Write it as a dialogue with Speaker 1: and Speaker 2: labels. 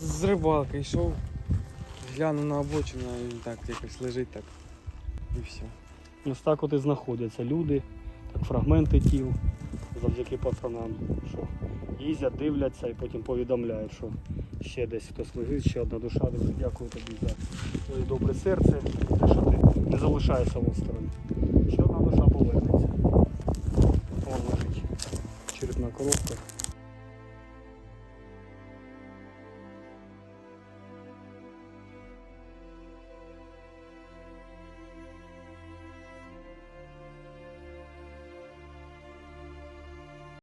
Speaker 1: з рибалки йшов, глянув на обочину, і він так якось лежить так. І все.
Speaker 2: Ось так от і знаходяться люди, так фрагменти тіл завдяки пацанам, що їздять, дивляться і потім повідомляють, що ще десь хтось лежить, ще одна душа. Дуже дякую тобі за твоє добре серце, те, що ти не залишаєшся осторонь. Ще одна душа повернеться. Вон лежить черепна коробка.